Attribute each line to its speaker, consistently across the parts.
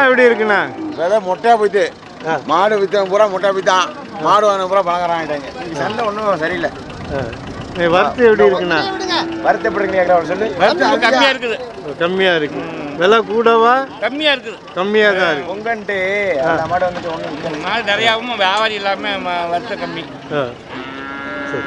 Speaker 1: விலைலாம் எப்படி இருக்குண்ணா?
Speaker 2: விதை மொட்டையா போயிட்டு. மாடு வித்தவன் பூரா மொட்டை வித்தான். மாடு வாங்க பூரா பணக்காரன் ஆகிட்டாங்க சந்தை ஒன்றும் சரியில்லை.
Speaker 1: வரத்து எப்படி இருக்குண்ணா?
Speaker 2: வருத்தப்படுறீங்க கேட்குற அவர் சொல்லு.
Speaker 3: கம்மியா இருக்குது.
Speaker 1: கம்மியாக இருக்கு. விலை கூடவா?
Speaker 3: கம்மியா இருக்குது.
Speaker 1: கம்மியாக தான் இருக்கு.
Speaker 2: பொங்கன்ட்டு அந்த மாடு வந்துட்டு ஒன்றும்
Speaker 3: நாள் நிறையாவும் வியாபாரி இல்லாம ம- வருத்தம் கம்மி.
Speaker 1: ஆ. சரி.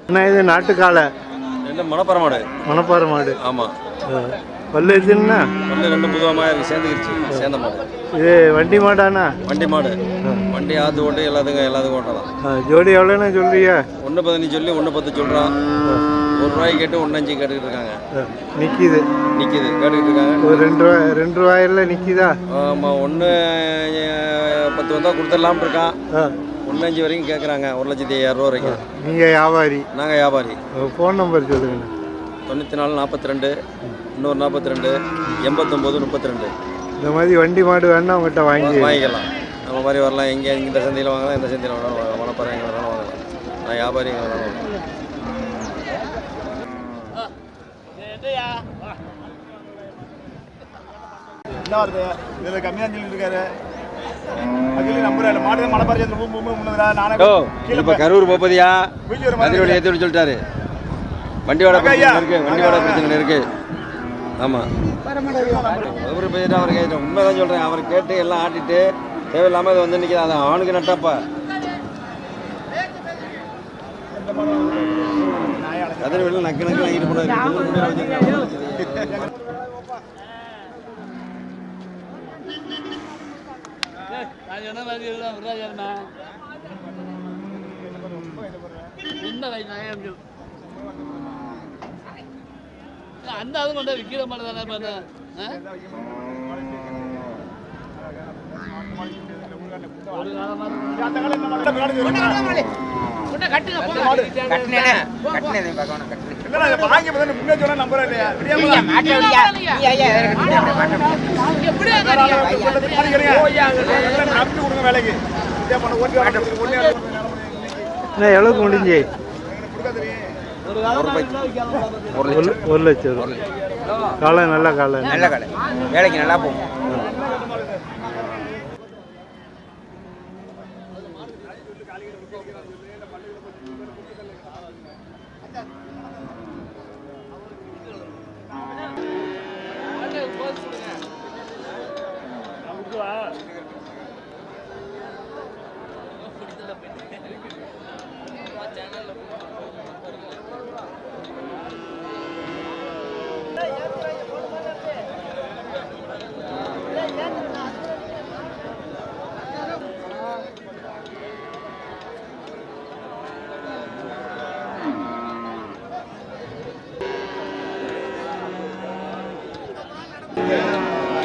Speaker 1: அண்ணா இது நாட்டுக்காலை?
Speaker 4: ரெண்டு மணப்பற மாடு
Speaker 1: மணப்பாறை மாடு
Speaker 4: ஆமாம்.
Speaker 1: பல்லு எதுன்னா
Speaker 4: ஒன்று ரெண்டு புதுவமாக இருக்கு சேர்ந்துக்கிடுச்சு சேர்ந்த மாடு
Speaker 1: இது வண்டி மாடாண்ணா
Speaker 4: வண்டி மாடு. வண்டி ஆற்று ஓட்டு எல்லாத்துக்கும் எல்லாத்துக்கும் ஓட்டலாம்
Speaker 1: ஜோடி எவ்வளோண்ணா சொல்றியா
Speaker 4: ஒன்று பதினஞ்சு சொல்லி ஒன்று பத்து சொல்கிறான் ஒரு ரூபாய்க்கு கேட்டு ஒன்று அஞ்சு கேட்டுக்கிட்டு இருக்காங்க
Speaker 1: ஆ, நிக்குது.
Speaker 4: நிற்கிது கேட்டுக்கிட்டு இருக்காங்க
Speaker 1: ஒரு ரெண்டு ரூபாய் ரெண்டு ரூபாயில நிக்குதா?
Speaker 4: ஆமாம் ஒன்று பத்து வந்தால் கொடுத்துடலாம்னு இருக்கான் அஞ்சு வரைக்கும் கேட்குறாங்க ஒரு லட்சத்தி ஐயாயிரரூவா வரைக்கும்.
Speaker 1: நீங்க வியாபாரி?
Speaker 4: நாங்கள் வியாபாரி.
Speaker 1: ஃபோன் நம்பர் சொல்லுங்கண்ணா
Speaker 4: தொண்ணூற்றி நாலு நாற்பத்தி ரெண்டு இன்னொரு நாற்பத்தி ரெண்டு எண்பத்தொம்போது முப்பத்தி ரெண்டு
Speaker 1: இந்த மாதிரி வண்டி மாடு வேணா உங்கள்கிட்ட வாங்கி
Speaker 4: வாங்கிக்கலாம். நம்ம மாதிரி வரலாம். எங்கே இந்த சந்தையில் வாங்கலாம் இந்த சந்தையில் வாங்கலாம். மணப்பாறை எங்கே வேணாலும் வாங்கலாம். நான் வியாபாரி எங்கே வேணாலும்
Speaker 2: என்ன வருது இதில் கம்மியாக சொல்லிட்டு இருக்காரு
Speaker 4: கரூர் போப்பதியா
Speaker 2: வீட்டு ஒரு மாதிரி
Speaker 4: மதுரை ஏற்றி சொல்லிட்டாரு. வண்டியோட இருக்கு வண்டியோட பிரச்சனை இருக்கு. ஆமாம் மதுரை போயிட்டு அவர் கேட்டு உண்மைதான் சொல்கிறேன் அவர் கேட்டு எல்லாம் ஆட்டிட்டு தேவையில்லாமல் அது வந்து நிற்கிது அது அவனுக்கு நட்டப்பா. கதிரை வெளியில் நக்கு நக்கு நக்கிட்டு போனாரு.
Speaker 5: அந்த மட்டும் விற்கிற மாதிரி தானே பண்ண ஒரு காலமா
Speaker 2: அந்த காலம் இந்த மாடு பின்னாடி இருக்கு. என்னடா இதை வாங்கி பார்த்தா முன்னே சொன்னா நம்புறா இல்லையா? கொடுங்க வேலைக்கு.
Speaker 1: எவ்வளோக்கு முடிஞ்சு?
Speaker 4: ஒரு லட்சம்.
Speaker 1: ஒரு லட்சம். ரூபா. காலை நல்ல காலை.
Speaker 2: நல்ல கடை வேலைக்கு நல்லா போகும்.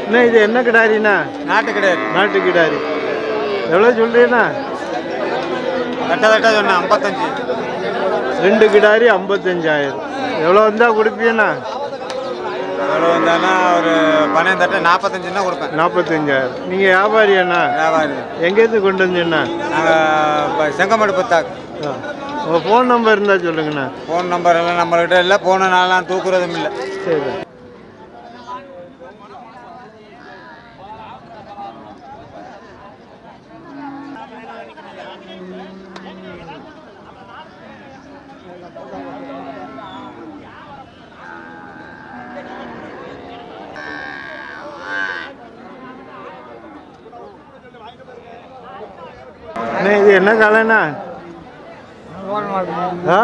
Speaker 1: அண்ணா இது என்ன கிடாரிண்ணா?
Speaker 2: நாட்டு கிடையாது
Speaker 1: நாட்டு கிடாரி. எவ்வளோ சொல்றீண்ணா
Speaker 2: தட்ட தட்ட சொன்னேன் ஐம்பத்தஞ்சு.
Speaker 1: ரெண்டு கிடாரி ஐம்பத்தஞ்சாயிரம். எவ்வளோ வந்தால் கொடுப்பீண்ணா
Speaker 2: எவ்வளோ வந்தாலும் ஒரு பன்னெண்டு தட்ட நாற்பத்தஞ்சு தான் கொடுப்பேன்.
Speaker 1: நாற்பத்தஞ்சாயிரம் நீங்கள் வியாபாரி அண்ணா?
Speaker 2: வியாபாரி.
Speaker 1: எங்கேருந்து கொண்டு வந்தீண்ணா
Speaker 2: நாங்கள் செங்கமடு பத்தாக்கு.
Speaker 1: உங்கள் ஃபோன் நம்பர் இருந்தால் சொல்லுங்கண்ணா.
Speaker 2: ஃபோன் நம்பர் எல்லாம் நம்மள்கிட்ட இல்லை போன நாளெலாம் தூக்குறதும் இல்லை.
Speaker 1: சரி அண்ணா இது என்ன காலைண்ணா? ஆ?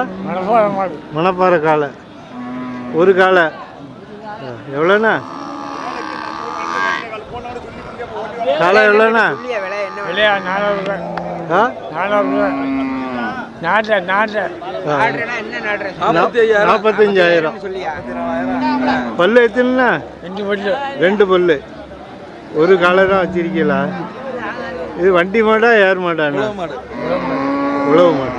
Speaker 1: மணப்பாறை காலை ஒரு காலை. எவ்வளோண்ணா? காலை எவ்வளோண்ணா? நாற்பத்தஞ்சாயிரம். பல்லு எத்தனைண்ணா?
Speaker 3: ரெண்டு
Speaker 1: பல்லு. ஒரு காலை தான் வச்சிருக்கீங்களா? இது வண்டி மாடா ஏர் உழவு மாடு.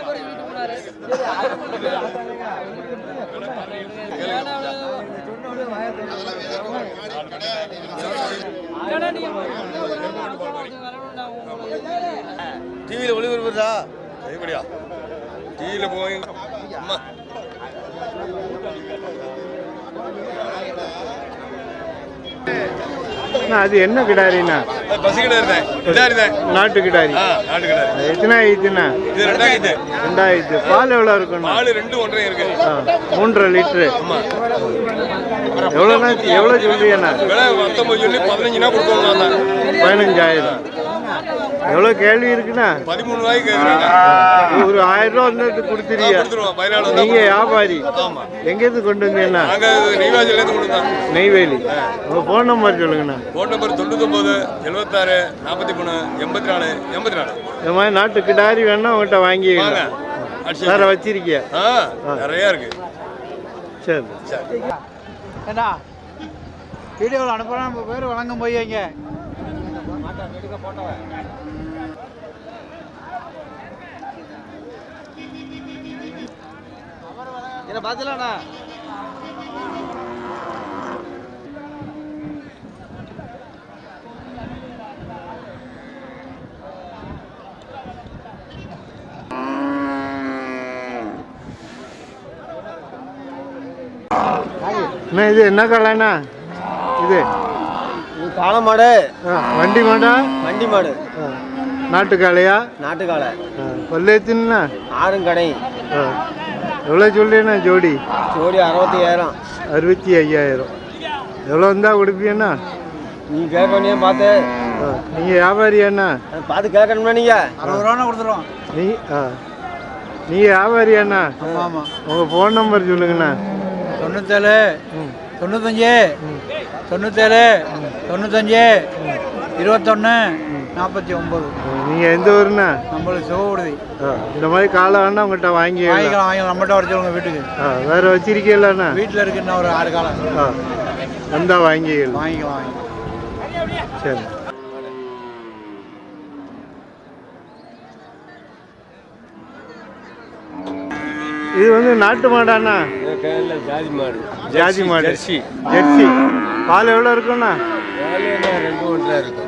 Speaker 6: போய் வீட்டு போனாரு?
Speaker 4: டிவியில் ஒளிபரப்புதா சரிபடியா டிவியில் போய் அம்மா.
Speaker 1: அது என்ன கிடாரிண்ணா?
Speaker 4: இதா இருந்தேன்
Speaker 1: நாட்டு கிடாரி.
Speaker 4: நாட்டு கிட்ட
Speaker 1: எத்தனை ஆயிடுச்சுண்ணா
Speaker 4: இது ரெண்டாயிரத்து
Speaker 1: ரெண்டாயிரத்து பால் எவ்வளோ
Speaker 4: ரெண்டு ஒன்றரை இருக்கு.
Speaker 1: மூன்றரை லிட்ரு எவ்வளோண்ணா எவ்வளோ சொல்றீங்கண்ணா?
Speaker 4: விலை பத்தொம்பது சொல்லி பதினஞ்சுனா கொடுக்கணும்
Speaker 1: பதினஞ்சாயிரம். எவ்வளோ கேள்வி இருக்குண்ணா
Speaker 4: பதிமூணு ரூபாய்க்கு
Speaker 1: ஒரு ஆயிரம் ரூபா வந்து கொடுத்துருவியா?
Speaker 4: கொடுத்துருவோம். பதினாலு வந்தா
Speaker 1: நீங்க வியாபாரி.
Speaker 4: ஆமா.
Speaker 1: எங்கேருந்து கொண்டு வந்தீங்கண்ணா
Speaker 4: நாங்கள் நெய்வாஜிலேருந்து கொண்டு வந்தோம்.
Speaker 1: நெய்வேலி. உங்க ஃபோன் நம்பர் சொல்லுங்கண்ணா.
Speaker 4: ஃபோன் நம்பர் தொண்ணூத்தொம்பது எழுபத்தாறு நாற்பத்தி மூணு எண்பத்தி நாலு எண்பத்தி நாலு
Speaker 1: இந்த மாதிரி நாட்டு கிடாரி வேணா உங்கள்கிட்ட
Speaker 4: வாங்க.
Speaker 1: வேற வச்சிருக்கியா?
Speaker 4: ஆ நிறையா இருக்கு.
Speaker 1: சரி.
Speaker 4: சரி.
Speaker 7: ஏண்டா? வீடியோவில் அனுப்புகிறோம் நம்ம பேர் வழங்கும் போய் வைங்க. என்ன பார்த்துலாண்ணா
Speaker 1: அண்ணா? இது என்ன கலைண்ணா இது?
Speaker 7: காளை மாடு
Speaker 1: ஆ, வண்டி மாடா?
Speaker 7: வண்டி மாடு.
Speaker 1: ஆ, நாட்டு காளையா
Speaker 7: நாட்டு காளை
Speaker 1: ஆ, பல்லு எத்தினா
Speaker 7: ஆறுங்கடை
Speaker 1: எவ்வளோ சொல்றீண்ணா ஜோடி?
Speaker 7: ஜோடி அறுபத்தி ஏழாயிரம்
Speaker 1: அறுபத்தி ஐயாயிரம் எவ்வளோ இருந்தா கொடுப்பீண்ணா
Speaker 7: நீ கேட்கணுமே பார்த்து.
Speaker 1: ஆ, நீங்க வியாபாரியாண்ணா?
Speaker 7: பார்த்து கேட்கணுமா நீங்கள் அறுபது ரூபா கொடுத்துருவோம்.
Speaker 1: நீ ஆ நீங்க வியாபாரியாண்ணா?
Speaker 7: ஆமாம் ஆமாம்
Speaker 1: உங்க ஃபோன் நம்பர் சொல்லுங்கண்ணா.
Speaker 7: தொண்ணூத்தேழு
Speaker 1: ம்.
Speaker 7: தொண்ணூத்தஞ்சு தொண்ணூத்தேழு தொண்ணூத்தஞ்சு இருபத்தொன்று நாற்பத்தி ஒம்பது
Speaker 1: நீங்க எந்த ஊருண்ணா?
Speaker 7: நம்மளுக்கு சிவகுடுதி.
Speaker 1: ஆ, இந்த மாதிரி காலை வேணா உங்கள்கிட்ட வாங்கி
Speaker 7: வாங்கிக்கலாம் வாங்கிக்கலாம். நம்மகிட்ட வர சொல்லுங்க வீட்டுக்கு
Speaker 1: வேற வச்சிருக்கீங்களாண்ணா?
Speaker 7: வீட்டில் இருக்கு இன்னும் ஒரு ஆறு காலம்.
Speaker 1: ஆ வந்தா வாங்கிக்கலாம்
Speaker 7: வாங்கிக்கலாம் வாங்கிக்கலாம்.
Speaker 1: சரி. இது வந்து நாட்டு மாடாண்ணா.
Speaker 4: ஜாதி மாடு.
Speaker 1: ஜாதி மாடு.
Speaker 4: ஜெர்சி.
Speaker 1: ஜெர்சி. பால் எவ்வளோ இருக்குண்ணா
Speaker 4: ரெண்டு ஒன்றா இருக்கும்.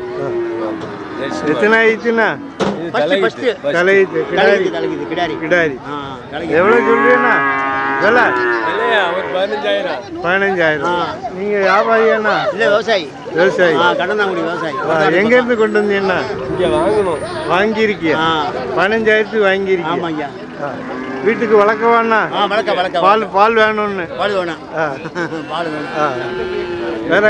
Speaker 1: எத்தனை ஆயிடுச்சுண்ணா
Speaker 4: இது தலையிட்டு
Speaker 1: தலையுது கிடாரி. கிடாரி. எவ்வளோ சொல்றீங்கண்ணா விலை?
Speaker 4: பதினஞ்சாயிரம்.
Speaker 1: பதினஞ்சாயிரம். நீங்க வியாபாரியாண்ணா?
Speaker 7: இல்லை விவசாயி.
Speaker 1: விவசாயி.
Speaker 7: கடந்தாங்குடி விவசாயி.
Speaker 1: ஆ, எங்க இருந்து கொண்டு வந்தீங்கண்ணா?
Speaker 4: இங்கே வாங்கணும்.
Speaker 1: வாங்கியிருக்கியா? பதினஞ்சாயிரத்துக்கு
Speaker 7: ஆமாங்க
Speaker 1: ஆ. வீட்டுக்கு
Speaker 7: வணக்கம் வணக்கம்
Speaker 1: பால் பால் வேணும்னு.
Speaker 7: பால் வேணும். பால் வேணும்.
Speaker 1: வேற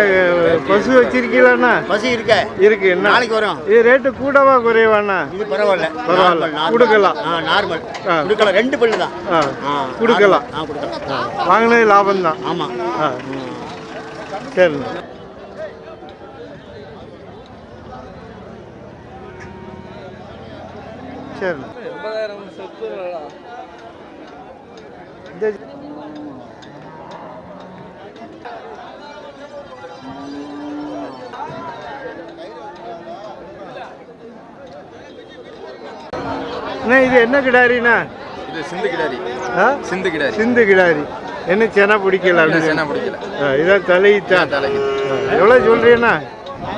Speaker 1: பசு வச்சிருக்கீங்களாண்ணா?
Speaker 7: பசி இருக்க.
Speaker 1: இருக்கு என்ன?
Speaker 7: நாளைக்கு வரும்.
Speaker 1: இது ரேட்டு கூடவா குறைவாண்ணா?
Speaker 7: இது பரவாயில்ல.
Speaker 1: பரவாயில்ல. கொடுக்கலாம்.
Speaker 7: ஆ நார்மல்.
Speaker 1: ஆ.
Speaker 7: கொடுக்கலாம். ரெண்டு பல்லு தான்.
Speaker 1: ஆ.
Speaker 7: ஆ,
Speaker 1: கொடுக்கலாம்.
Speaker 7: கொடுக்கலாம்.
Speaker 1: வாங்கினது லாபம் தான்.
Speaker 7: ஆமா.
Speaker 1: ஆ. சரிண்ணா. சரிண்ணா. இந்த அண்ணா இது என்ன கிடாரிண்ணா?
Speaker 4: இது சிந்து கிடாரி. சிந்து கிடாரி.
Speaker 1: சிந்து கிடாரி. என்ன சென பிடிக்கல அப்படின்னு.
Speaker 4: என்ன பிடிக்கல.
Speaker 1: இதான் தலையிட்டான்
Speaker 4: தலைக்கு
Speaker 1: எவ்வளோ சொல்றீண்ணா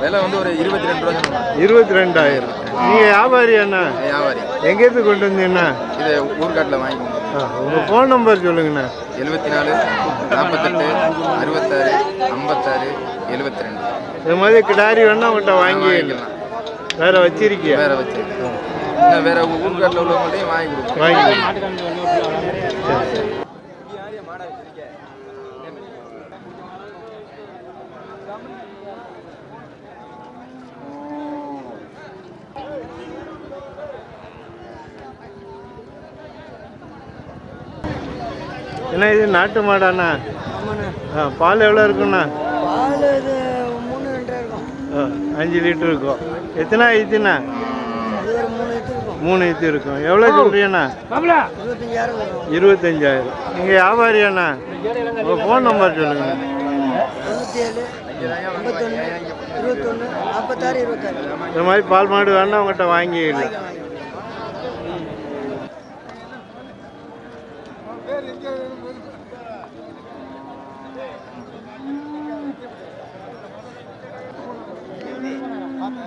Speaker 4: விலை வந்து ஒரு இருபத்தி ரெண்டு ரூபா
Speaker 1: இருபத்தி ரெண்டாயிரம். நீங்கள் வியாபாரி அண்ணா
Speaker 4: வியாபாரி.
Speaker 1: எங்கேருந்து கொண்டு வந்தீங்கண்ணா
Speaker 4: இது ஊர்காட்டில் வாங்கிக்கோங்க
Speaker 1: ஆ, உங்க ஃபோன் நம்பர் சொல்லுங்கண்ணா.
Speaker 4: எழுபத்தி நாலு நாற்பத்தெட்டு அறுபத்தாறு ஐம்பத்தாறு எழுபத்தி ரெண்டு
Speaker 1: இது மாதிரி கிடாரி வேணா உங்கள்கிட்ட வாங்கி
Speaker 4: வாங்கிக்கலாம்.
Speaker 1: வேற வச்சிருக்கியா?
Speaker 4: வேற வச்சு இன்னும் வேற ஊர்காட்டில் உள்ளவங்கள்ட்டையும் வாங்கி கொடுப்போம்.
Speaker 1: வாங்கி என்ன இது நாட்டு மாடாண்ணா? ஆ பால் எவ்வளோ இருக்குண்ணா?
Speaker 6: பால் இது மூணு ரெண்டு இருக்கும்.
Speaker 1: ஆ, அஞ்சு லிட்டர் இருக்கும். எத்தனை
Speaker 6: ஒரு மூணு லிட்டர் இருக்கும்.
Speaker 1: மூணு ஐத்து இருக்கும். எவ்வளோ சொல்கிறீண்ணா
Speaker 6: இருபத்தஞ்சாயிரம்
Speaker 1: நீங்கள் வியாபாரியாண்ணா? உங்கள் ஃபோன் நம்பர் சொல்லுங்கள் இந்த மாதிரி பால் மாடு வேணா உங்கள்கிட்ட வாங்கிக்கலாம் அண்ணா,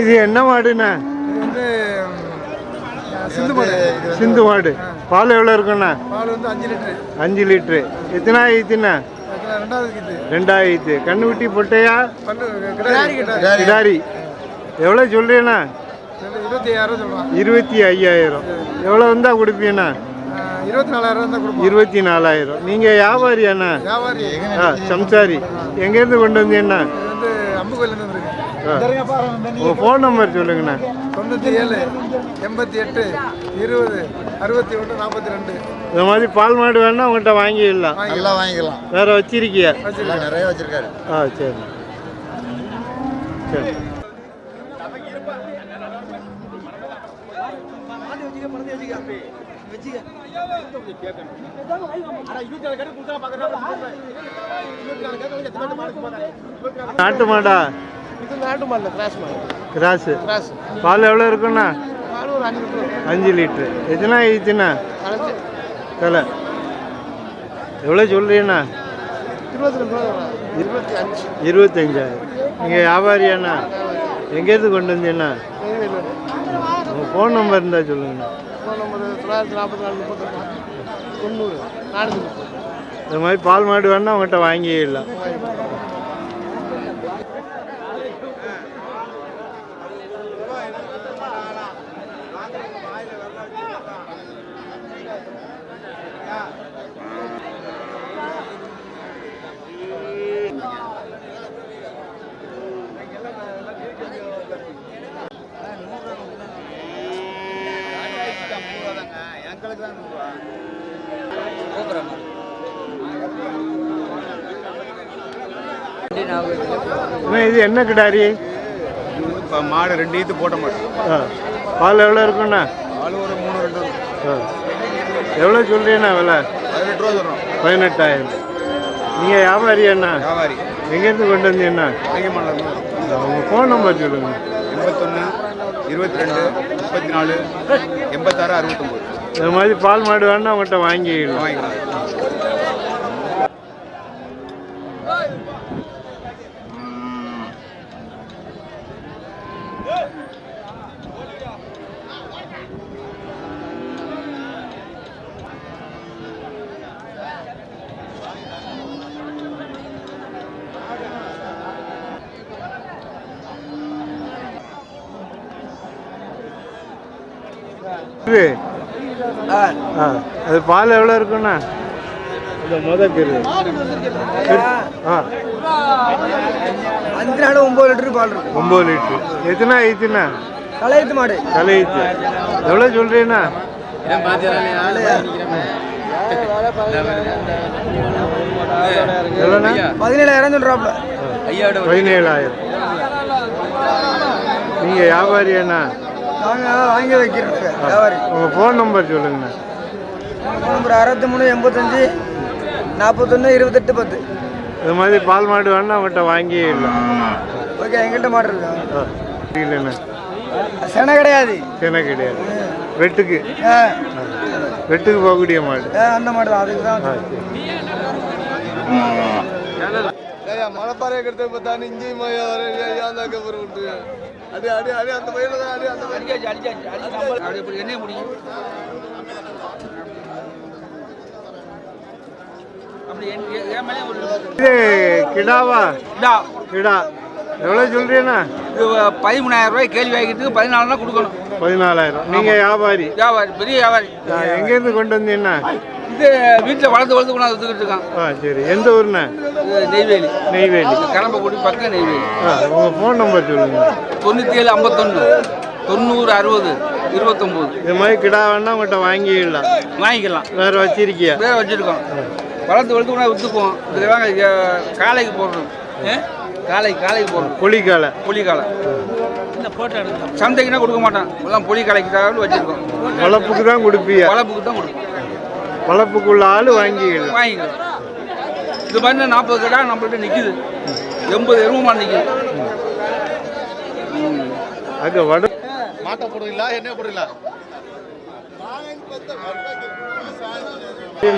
Speaker 1: இது என்ன மாடுண்ணா?
Speaker 2: சிந்து மாடு.
Speaker 1: சிந்து மாடு. பால் எவ்வளோ இருக்குண்ணா?
Speaker 2: பால் வந்து அஞ்சு லிட்டரு.
Speaker 1: அஞ்சு லிட்ரு எத்தனை
Speaker 2: இது
Speaker 1: ரெண்டாயிரத்து கண்ணுக்குட்டி பொட்டையா? கிடாரி எவ்வளோ சொல்றீண்ணா?
Speaker 2: இருபத்தி ஐயாயிரம் சொல்லுவான்.
Speaker 1: இருபத்தி ஐயாயிரம். எவ்வளோ வந்தால் கொடுப்பீண்ணா?
Speaker 2: இருபத்தி நாலாயிரம்
Speaker 1: நீங்கள் வியாபாரியாண்ணா?
Speaker 2: வியாபாரி.
Speaker 1: ஆ சம்சாரி. எங்கேருந்து கொண்டு வந்தீங்கண்ணா? உங்கள் ஃபோன் நம்பர் சொல்லுங்கண்ணா.
Speaker 2: தொண்ணூற்றி ஏழு எண்பத்தி எட்டு இருபது அறுபத்தி ஒன்று நாற்பத்தி ரெண்டு.
Speaker 1: இந்த மாதிரி பால் மாடு வேணா உங்கள்கிட்ட வாங்கிடலாம்.
Speaker 2: நல்லா வாங்கிக்கலாம்.
Speaker 1: வேற வச்சிருக்கியா?
Speaker 2: நிறைய வச்சிருக்காரு.
Speaker 1: ஆ சரி. சரி. நாட்டு மாடா?
Speaker 2: இது நாட்டு மாடல கிராஸ் மாடு
Speaker 1: கிராஸு.
Speaker 2: கிராஸ்.
Speaker 1: பால் எவ்வளோ இருக்குண்ணா
Speaker 2: பால் ஒரு அஞ்சு லிட்டர்.
Speaker 1: அஞ்சு எத்தனை ஆயிடுச்சுண்ணா?
Speaker 2: கலந்து
Speaker 1: தலை. எவ்வளோ சொல்கிறீண்ணா
Speaker 2: இருபத்தி அஞ்சு.
Speaker 1: இருபத்தஞ்சாயிரம் நீங்கள் வியாபாரியாண்ணா? எங்கேருந்து கொண்டு வந்தீங்கண்ணா? உங்கள் ஃபோன் நம்பர் இருந்தால் சொல்லுங்கண்ணா.
Speaker 2: ஃபோன் நம்பர் தொள்ளாயிரத்தி நாற்பத்தி நாலு முப்பத்தொன்று தொண்ணூறு. நானூற்றி முப்பது
Speaker 1: இந்த மாதிரி பால் மாடு வேணா உங்கள்கிட்ட வாங்கிடலாம். அண்ணா, இது என்ன கிடாரி
Speaker 2: இப்போ மாடு ரெண்டு ஈத்து போட்ட மாடு.
Speaker 1: பால் எவ்வளோ இருக்குண்ணா
Speaker 2: பால் ஒரு மூணு ரெண்டு.
Speaker 1: எவ்வளோ சொல்கிறீண்ணா விலை?
Speaker 2: பதினெட்டு ரூபா சொல்கிறோம்
Speaker 1: பதினெட்டாயிரம். நீங்கள் வியாபாரியாண்ணா
Speaker 2: வியாபாரி.
Speaker 1: எங்கேருந்து கொண்டு வந்தீங்கண்ணா? உங்கள் ஃபோன் நம்பர் சொல்லுங்கள்
Speaker 2: எண்பத்தொன்று இருபத்தி ரெண்டு முப்பத்தி நாலு எண்பத்தாறு அறுபத்தொம்போது.
Speaker 1: இந்த மாதிரி பால் மாடு வேணா உங்கள்கிட்ட வாங்கிடலாம். அது பால் எவ்வளோ இருக்குண்ணா? இந்த முத கரு. ஆ.
Speaker 6: அஞ்சு நாள் ஒம்பது லிட்டரு பால் இருக்கும்.
Speaker 1: ஒம்பது லிட்ரு எத்தனை ஆயிடுச்சுண்ணா
Speaker 6: தலையெழுத்து மாடு.
Speaker 1: தலையிச்சு எவ்வளோ சொல்கிறீண்ணா எவ்வளோண்ணா?
Speaker 6: பதினேழாயிரம் சொல்கிறாப்புல
Speaker 1: பதினேழாயிரம். நீங்கள் வியாபாரியாண்ணா
Speaker 6: நாங்கள் வாங்கி வைக்கிறோம் வியாபாரி.
Speaker 1: உங்கள் ஃபோன் நம்பர் சொல்லுங்கண்ணா.
Speaker 6: ஃபோன் நம்பர் அறுபத்தி மூணு எண்பத்தஞ்சு நாற்பத்தொன்று இருபத்தெட்டு பத்து.
Speaker 1: இது மாதிரி பால் மாடு வேணா அவங்கள்ட்ட வாங்கிடலாம்
Speaker 6: ஓகே எங்கிட்ட மாடு இருக்கு?
Speaker 1: இல்லைண்ணா
Speaker 6: செனை கிடையாது.
Speaker 1: சின்ன கிடையாது. வெட்டுக்கு. வெட்டுக்கு போகக்கூடிய மாடு.
Speaker 6: அந்த மாடு தான் அதுக்கு தான்
Speaker 2: மலைப்பாறை கிட்ட பார்த்தா கபர் விட்டு. அடி அடி அடி அந்த பையில தான் அடி அந்த
Speaker 6: என்ன முடியும் அப்படி என் என் மேலே ஒரு
Speaker 1: இது கிடாவா? கிடா. எவ்வளோ சொல்றீண்ணா
Speaker 8: இது பதிமூணாயிரம் ரூபாய் கேள்வி வாங்கிட்டு பதினாலு தான் கொடுக்கணும்.
Speaker 1: பதினாலாயிரம். நீங்கள் வியாபாரி.
Speaker 8: வியாபாரி பெரிய வியாபாரி.
Speaker 1: எங்கேருந்து கொண்டு வந்தீங்கண்ணா
Speaker 8: இது வீட்டில் வளர்ந்து வளர்ந்து கொண்டாந்து வித்துக்கிட்டு இருக்கான்.
Speaker 1: ஆ சரி. எந்த ஊர்ண்ணா?
Speaker 8: நெய்வேலி.
Speaker 1: நெய்வேலி.
Speaker 8: கரம்பக்குடி பக்கம் நெய்வேலி.
Speaker 1: ஆ உங்கள் ஃபோன் நம்பர் சொல்லுங்கள்
Speaker 8: தொண்ணூற்றி ஏழு ஐம்பத்தொன்று தொண்ணூறு அறுபது இருபத்தொம்போது.
Speaker 1: இது மாதிரி கிடா வேணா உங்கள்கிட்ட வாங்கிடலாம்.
Speaker 8: வாங்கிக்கலாம்.
Speaker 1: வேறு வச்சிருக்கியா?
Speaker 8: வேற வச்சுருக்கோம். வளர்ந்து வளர்ந்து கொண்டாந்து விற்றுக்குவோம் இதுக்காக காலைக்கு போடுறோம். ஏ? காலைக்கு காலைக்கு போடுறோம்.
Speaker 1: புலிக்காலை
Speaker 8: புலி காலை சந்தைக்குன்னா கொடுக்க மாட்டான். எல்லாம் புலி காலைக்கு தான் வச்சுருக்கோம்.
Speaker 1: வளர்ப்புக்கு தான் கொடுப்பியா
Speaker 8: வளர்ப்புக்கு தான் கொடுப்போம்.
Speaker 1: வளர்ப்புக்குள்ள ஆள் வாங்கிக்கலாம்
Speaker 8: வாங்கிக்கலாம். இது மாதிரி நாற்பது கடை நம்மள்ட்ட நிற்கிது எண்பது எருமை மாடு நிற்கிது
Speaker 1: அங்கே வட
Speaker 9: மாட்டை போடுறீங்களா? என்ன போடுறீங்களா?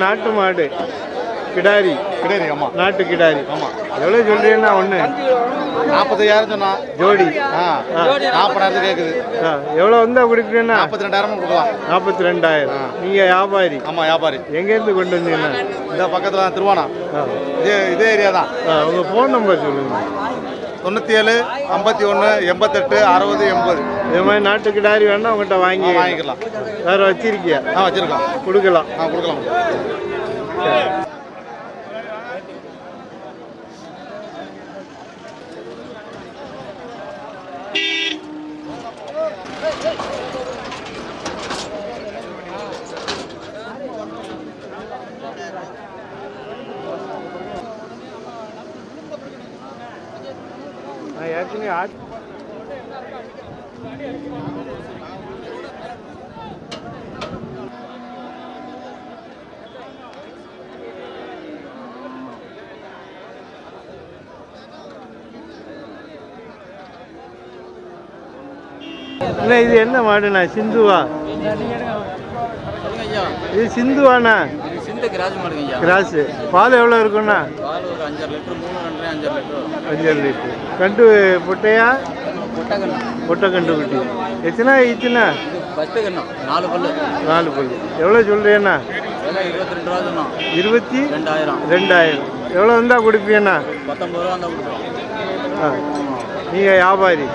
Speaker 1: நாட்டு மாடு. கிடாரி.
Speaker 9: கிடையாது ஆமா.
Speaker 1: நாட்டு கிடாரி. ஆமாம் எவ்வளோ சொல்றீங்கன்னா ஒன்று
Speaker 9: நாற்பத்தையாயிரம் சொன்னா.
Speaker 1: ஜோடி.
Speaker 9: ஆ நாற்பதாயிரத்து கேட்குது
Speaker 1: ஆ எவ்வளோ வந்தால் கொடுப்பீங்கன்னா
Speaker 9: நாற்பத்தி ரெண்டாயிரம் கொடுக்கலாம்.
Speaker 1: நாற்பத்தி ரெண்டாயிரம் நீங்கள் வியாபாரி.
Speaker 9: ஆமா வியாபாரி.
Speaker 1: எங்கேருந்து கொண்டு வந்தீங்கன்னா
Speaker 9: இந்த பக்கத்துல தான் திருவானா. இதே இதே ஏரியா தான்.
Speaker 1: உங்கள் ஃபோன் நம்பர் சொல்லுங்கள்
Speaker 9: தொண்ணூற்றி ஏழு ஐம்பத்தி ஒன்று எண்பத்தெட்டு அறுபது எண்பது.
Speaker 1: இது மாதிரி நாட்டு கிடாரி வேணா உங்கள்கிட்ட வாங்கி
Speaker 9: வாங்கிக்கலாம்.
Speaker 1: வேறு வச்சிருக்கியா?
Speaker 9: ஆ வச்சிருக்கலாம்.
Speaker 1: கொடுக்கலாம்.
Speaker 9: ஆ கொடுக்கலாம்.
Speaker 1: இல்லை இது என்ன மாடுண்ணா? சிந்துவா? இது சிந்துவாண்ணா. கிராஸு பால் எவ்வளோ இருக்குண்ணா?
Speaker 10: அஞ்சாறு லிட்டர்.
Speaker 1: கண்டு பொட்டையா பொட்டை கண்டு குட்டி. எத்தனை
Speaker 10: கண்ணம் நாலு பல்லு.
Speaker 1: நாலு பல்லு எவ்வளோ சொல்கிறேண்ணா
Speaker 10: இருபத்தி ரெண்டாயிரம்.
Speaker 1: ரெண்டாயிரம் எவ்வளோ வந்தால் கொடுப்பீண்ணா
Speaker 10: பத்தொம்பது ரூபா
Speaker 1: நீங்கள் வியாபாரி.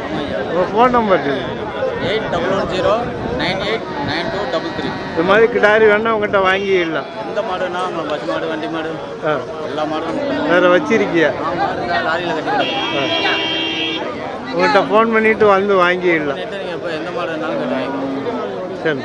Speaker 1: உங்கள் ஃபோன் நம்பர் சொல்லுங்க.
Speaker 10: Eight double one zero nine eight nine two double three.
Speaker 1: இது மாதிரி கிடாரி வேணா உங்கள்கிட்ட வாங்கிடலாம்.
Speaker 10: எந்த மாடுனா உங்களுக்கு பசு மாடு வண்டி மாடு எல்லா மாடும்
Speaker 1: வேறு வச்சிருக்கியா?
Speaker 10: லாரியில் கட்டி கிடக்கும்
Speaker 1: உங்கள்கிட்ட ஃபோன் பண்ணிட்டு வந்து வாங்கிடலாம்.
Speaker 10: நீங்கள் இப்போ எந்த மாடு வேணாலும்
Speaker 1: சரி.